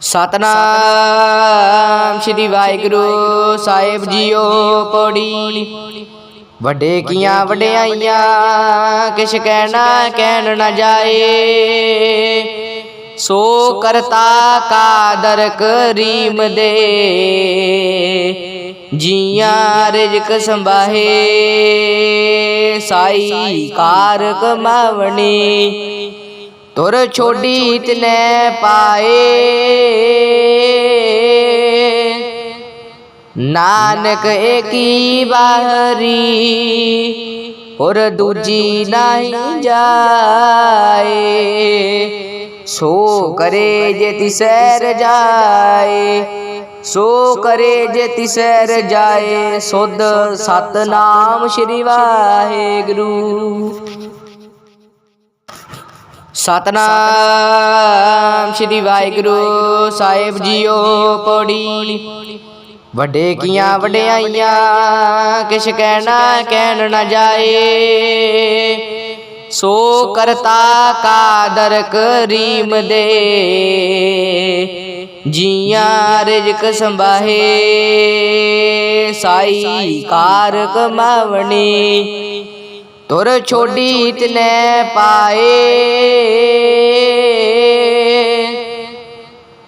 ਸਤਨਾਮ ਸ੍ਰੀ ਵਾਹਿਗੁਰੂ ਸਾਹਿਬ ਜੀਓ ਪੌੜੀ। ਵੱਡੇ ਕੀਆਂ ਵਡਿਆਈਆਂ ਕਿਛ ਕਹਿਣਾ ਕਹਿਣ ਨਾ ਜਾਏ। ਸੋ ਕਰਤਾ ਕਾਦਰ ਕਰੀਮ ਦੇ। ਜੀਆਂ ਰਿਜਕ ਸੰਭਾਹੇ। ਸਾਈ ਕਾਰ ਕਮਾਵਣੀ ਤੁਰ ਛੋਡੀ ਤਨੇ ਪਾਏ। ਨਾਨਕ ਏਕੀ ਬਾਹਰੀ ਹੋਰ ਦੂਜੀ ਨਹੀਂ ਜਾਏ। ਸੋ ਕਰੇ ਜੇ ਤਿਸੈਰ ਜਾਏ। ਸੋ ਕਰੇ ਜੇ ਤਿਸੈਰ ਜਾਏ। ਸੁਧ ਸਤਨਾਮ ਸ਼੍ਰੀ ਵਾਹਿਗੁਰੂ। ਸਤਨਾਮ ਸ਼੍ਰੀ ਵਾਹਿਗੁਰੂ ਸਾਹਿਬ ਜੀਓ ਪੌੜੀ। ਵੱਡੇ ਕੀਆਂ ਵਡਿਆਈਆਂ ਕਿਛ ਕਹਿਣਾ ਕਹਿਣ ਨਾ ਜਾਏ। ਸੋ ਕਰਤਾ ਕਾਦਰ ਕਰੀਮ ਦੇ। ਜੀਆਂ ਰਿਜਕ ਸੰਭਾਹੇ। ਸਾਈ ਕਾਰ ਕਮਾਵਣੀ ਤੁਰ ਛੋਡੀ ਤਨੇ ਪਾਏ।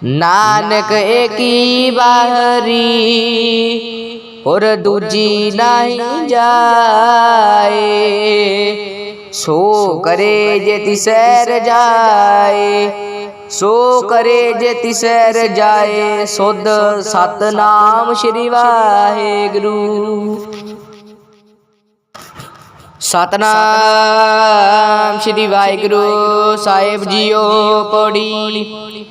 ਨਾਨਕ ਏਕੀ ਬਾਹਰੀ, ਹੋਰ ਦੂਜੀ ਨਹੀਂ ਜਾਏ। ਸੋ ਕਰੇ ਜੇ ਤਿਸੈਰ ਜਾਏ, ਸੋ ਕਰੇ ਜੇ ਤਿਸੈਰ ਜਾਏ, ਸੁਧ ਸਤਨਾਮ ਸ਼੍ਰੀ ਵਾਹਿਗੁਰੂ। ਸਤਨਾਮ ਸ੍ਰੀ ਵਾਹਿਗੁਰੂ ਸਾਹਿਬ ਜੀਓ ਪੌੜੀ।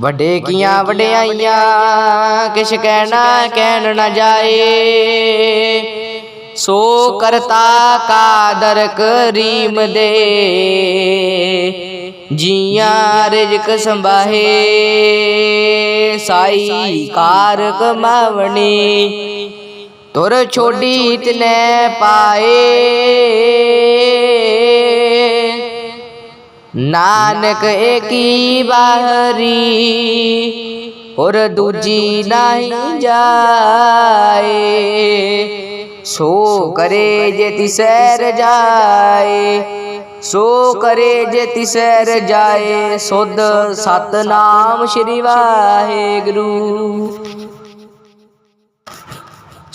ਵੱਡੇ ਕੀਆਂ ਵਡਿਆਈਆਂ, ਕਿਛ ਕਹਿਣਾ ਕਹਿਣ ਨਾ ਜਾਏ। ਸੋ ਕਰਤਾ ਕਾਦਰ ਕਰੀਮ ਦੇ, ਜੀਆਂ ਰਿਜਕ ਸੰਭਾਹੇ। ਸਾਈ ਕਾਰ ਕਮਾਵਣੀ ਤੁਰ ਛੋਡੀ ਤਨੇ ਪਾਏ। ਨਾਨਕ ਏਕੀ ਬਾਹਰੀ ਹੋਰ ਦੂਜੀ ਨਹੀਂ ਜਾਏ। ਸੋ ਕਰੇ ਜੇ ਤਿਸੈਰ ਜਾਏ। ਸੋ ਕਰੇ ਜੇ ਤਿਸੈਰ ਜਾਏ। ਸੁਧ ਸਤਨਾਮ ਸ਼੍ਰੀ ਵਾਹਿਗੁਰੂ।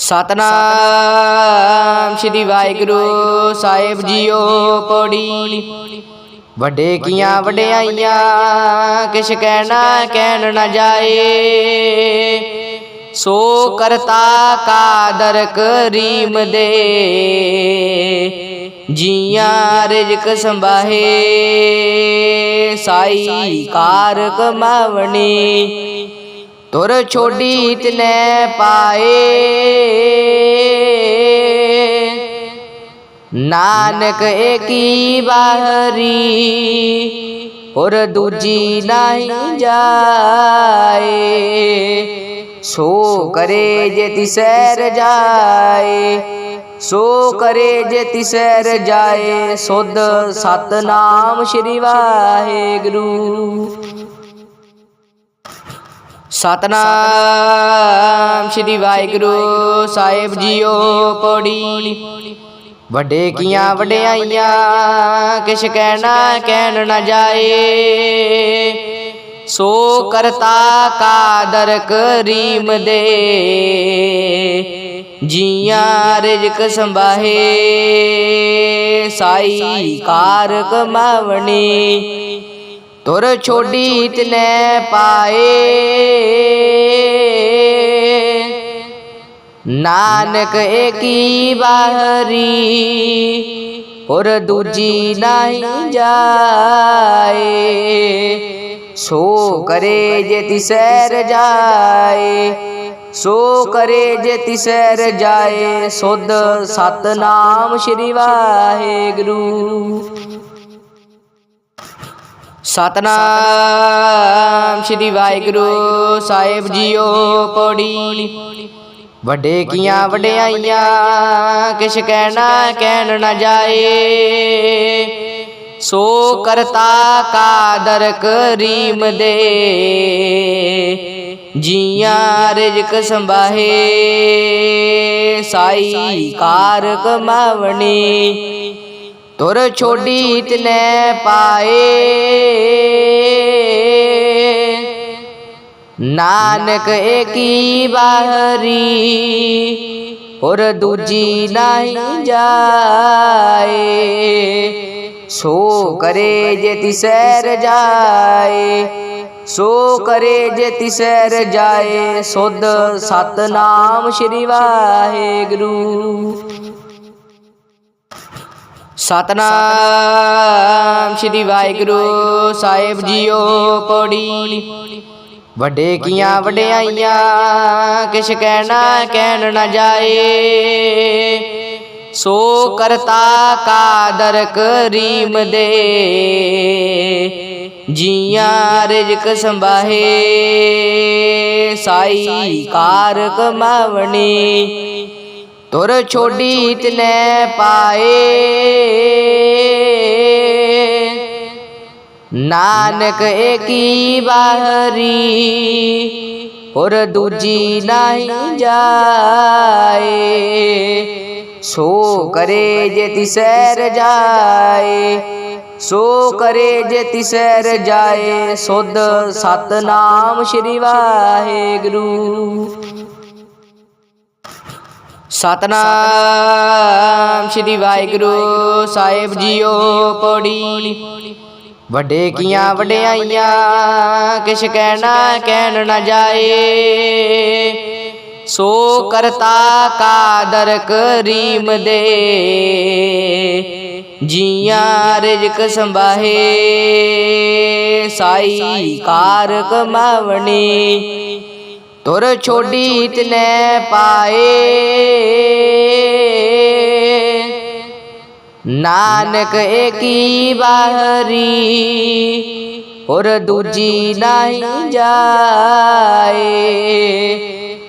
ਸਤਨਾਮ ਸ੍ਰੀ ਵਾਹਿਗੁਰੂ ਸਾਹਿਬ ਜੀਓ ਪੌੜੀ। ਵੱਡੇ ਕੀਆਂ ਵਡਿਆਈਆਂ ਕਿਛ ਕਹਿਣਾ ਕਹਿਣ ਨਾ ਜਾਏ। ਸੋ ਕਰਤਾ ਕਾਦਰ ਕਰੀਮ ਦੇ। ਜੀਆਂ ਰਿਜਕ ਸੰਭਾਹੇ। ਸਾਈ ਕਾਰ ਕਮਾਵਣੀ ਤੁਰ ਛੋਡੀ ਤਨੇ ਪਾਏ। ਨਾਨਕ ਏਕੀ ਬਾਹਰੀ ਹੋਰ ਦੂਜੀ ਨਹੀਂ ਜਾਏ। ਸੋ ਕਰੇ ਜੇ ਤਿਸੈਰ ਜਾਏ। ਸੋ ਕਰੇ ਜੇ ਤਿਸੈਰ ਜਾਏ। ਸੁਧ ਸਤਨਾਮ ਸ਼੍ਰੀ ਵਾਹਿਗੁਰੂ। ਸਤਨਾਮ ਸ੍ਰੀ ਵਾਹਿਗੁਰੂ ਸਾਹਿਬ ਜੀਓ ਪੌੜੀ। ਵੱਡੇ ਕੀਆਂ ਵਡਿਆਈਆਂ ਕਿਛ ਕਹਿਣਾ ਕਹਿਣ ਨਾ ਜਾਏ। ਸੋ ਕਰਤਾ ਕਾਦਰ ਕਰੀਮ ਦੇ। ਜੀਆਂ ਰਿਜਕ ਸੰਭਾਹੇ। ਸਾਈ ਕਾਰ ਕਮਾਵਣੀ ਤੁਰ ਛੋਡੀ ਤਨੇ ਪਾਏ। ਨਾਨਕ ਏਕੀ ਬਾਹਰੀ ਔਰ ਦੂਜੀ ਨਹੀਂ ਜਾਏ। ਸੋ ਕਰੇ ਜੇ ਤਿਸੈਰ ਜਾਏ, ਸੋ ਕਰੇ ਜੇ ਤਿਸੈਰ ਜਾਏ, ਸੁਧ ਸਤਨਾਮ ਸ਼੍ਰੀ ਵਾਹਿਗੁਰੂ। ਸਤਨਾਮ ਸ਼੍ਰੀ ਵਾਹਿਗੁਰੂ ਸਾਹਿਬ ਜੀਓ ਪੜੀ। ਵੱਡੇ ਕੀਆਂ ਵਡਿਆਈਆਂ, ਕਿਛ ਕਹਿਣਾ ਕਹਿਣ ਨਾ ਜਾਏ। ਸੋ ਕਰਤਾ ਕਾਦਰ ਕਰੀਮ ਦੇ। ਜੀਆਂ ਰਿਜਕ ਸੰਭਾਹੇ। ਸਾਈ ਕਾਰ ਕਮਾਵਣੀ ਤੁਰ ਛੋਡੀ ਤਨੇ ਪਾਏ। ਨਾਨਕ ਏਕੀ ਬਾਹਰੀ ਔਰ ਦੂਜੀ ਨਹੀਂ ਜਾਏ। ਸੋ ਕਰੇ ਜੇ ਤਿਸੈਰ ਜਾਏ। ਸੋ ਕਰੇ ਜੇ ਤਿਸੈਰ ਜਾਏ। ਸੁਧ ਸਤਨਾਮ ਸ਼੍ਰੀ ਵਾਹਿਗੁਰੂ। ਸਤਨਾਮ ਸ਼੍ਰੀ ਵਾਹਿਗੁਰੂ ਸਾਹਿਬ ਜੀਓ ਪੜੀ। ਵੱਡੇ ਕੀਆਂ ਵਡਿਆਈਆਂ ਕਿਛ ਕਹਿਣਾ ਕਹਿਣ ਨਾ ਜਾਏ। ਸੋ ਕਰਤਾ ਕਾਦਰ ਕਰੀਮ ਦੇ। ਜੀਆਂ ਰਿਜਕ ਸੰਭਾਹੇ। ਸਾਈ ਕਾਰ ਕਮਾਵਣੀ ਤੁਰ ਛੋਡੀ ਤਨੇ ਪਾਏ। ਨਾਨਕ ਏਕੀ ਬਾਹਰੀ ਔਰ ਦੂਜੀ ਨਹੀਂ ਜਾਏ। ਸੋ ਕਰੇ ਜੇ ਤਿਸੈਰ ਜਾਏ। ਸੋ ਕਰੇ ਜੇ ਤਿਸੈਰ ਜਾਏ। ਸੁਧ ਸਤਨਾਮ ਸ਼੍ਰੀ ਵਾਹਿਗੁਰੂ। ਸਤਨਾਮ ਸ਼੍ਰੀ ਵਾਹਿਗੁਰੂ ਸਾਹਿਬ ਜੀਓ ਪੜੀ। ਵੱਡੇ ਕੀਆਂ ਵਡਿਆਈਆਂ ਕਿਛ ਕਹਿਣਾ ਕਹਿਣ ਨਾ ਜਾਏ। ਸੋ ਕਰਤਾ ਕਾਦਰ ਕਰੀਮ ਦੇ। ਜੀਆਂ ਰਿਜਕ ਸੰਭਾਹੇ। ਸਾਈ ਕਾਰ ਕਮਾਵਣੀ ਤੁਰ ਛੋਡੀ ਤਨੇ ਪਾਏ। ਨਾਨਕ ਏਕੀ ਬਾਹਰੀ ਔਰ ਦੂਜੀ ਨਹੀਂ ਜਾਏ।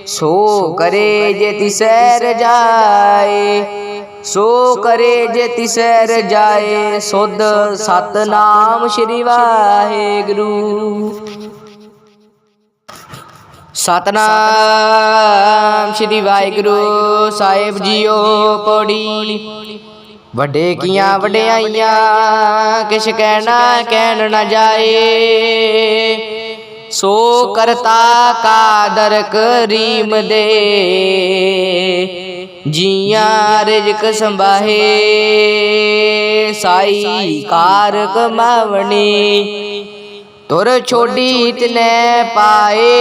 ਸੋ ਕਰੇ ਜੇ ਤਿਸੈਰ ਜਾਏ, ਸੋ ਕਰੇ ਜੇ ਤਿਸੈਰ ਜਾਏ, ਸੁਧ ਸਤਨਾਮ ਸ਼੍ਰੀ ਵਾਹਿਗੁਰੂ। ਸਤਨਾਮ ਸ਼੍ਰੀ ਵਾਹਿਗੁਰੂ ਸਾਹਿਬ ਜੀਓ ਪੜੀ। ਵੱਡੇ ਕੀਆਂ ਵਡਿਆਈਆਂ ਕਿਛ ਕਹਿਣਾ ਕਹਿਣ ਨਾ ਜਾਏ। ਸੋ ਕਰਤਾ ਕਾਦਰ ਕਰੀਮ ਦੇ। ਜੀਆਂ ਰਿਜਕ ਸੰਭਾਹੇ ਸਾਈ ਕਾਰ ਕਮਾਵਣੀ ਤੁਰ ਛੋਡੀ ਤਨੇ ਪਾਏ।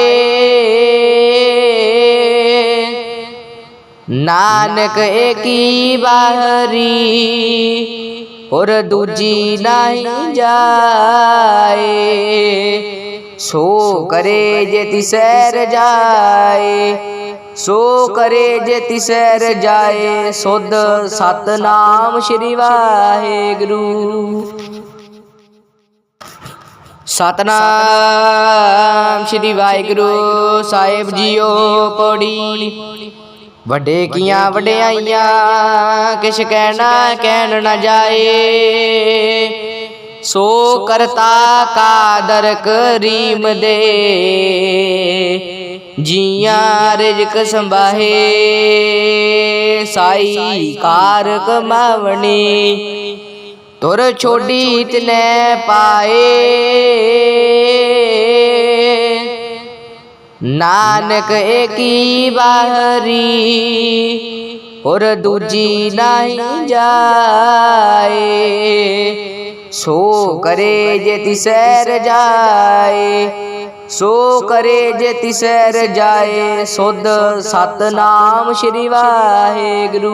ਨਾਨਕ ਏਕੀ ਬਾਹਰੀ ਔਰ ਦੂਜੀ ਨਹੀਂ ਜਾਏ। ਸੋ ਕਰੇ ਜੇ ਤਿਸੈਰ ਜਾਏ। ਸੋ ਕਰੇ ਜੇ ਤਿਸੈਰ ਜਾਏ। ਸੁਧ ਸਤਨਾਮ ਸ਼੍ਰੀ ਵਾਹਿਗੁਰੂ। ਸਤਨਾਮ ਸ਼੍ਰੀ ਵਾਹਿਗੁਰੂ ਸਾਹਿਬ ਜੀਓ ਪੜੀ। ਵੱਡੇ ਕੀਆਂ ਵਡਿਆਈਆਂ ਕਿਛ ਕਹਿਣਾ ਕਹਿਣ ਨਾ ਜਾਏ। ਸੋ ਕਰਤਾ ਕਾਦਰ ਕਰੀਮ ਦੇ। ਜੀਆਂ ਰਿਜਕ ਸੰਭਾਹੇ। ਸਾਈ ਕਾਰ ਕਮਾਵਣੀ ਤੁਰ ਛੋਡੀ ਤਨੇ ਪਾਏ। ਨਾਨਕ ਏਕੀ ਬਾਹਰੀ ਔਰ ਦੂਜੀ ਨਹੀਂ ਜਾਏ। ਸੋ ਕਰੇ ਜੇ ਤਿਸੈਰ ਜਾਏ। ਸੋ ਕਰੇ ਜੇ ਤਿਸੈਰ ਜਾਏ। ਸੁਧ ਸਤਨਾਮ ਸ਼੍ਰੀ ਵਾਹਿਗੁਰੂ।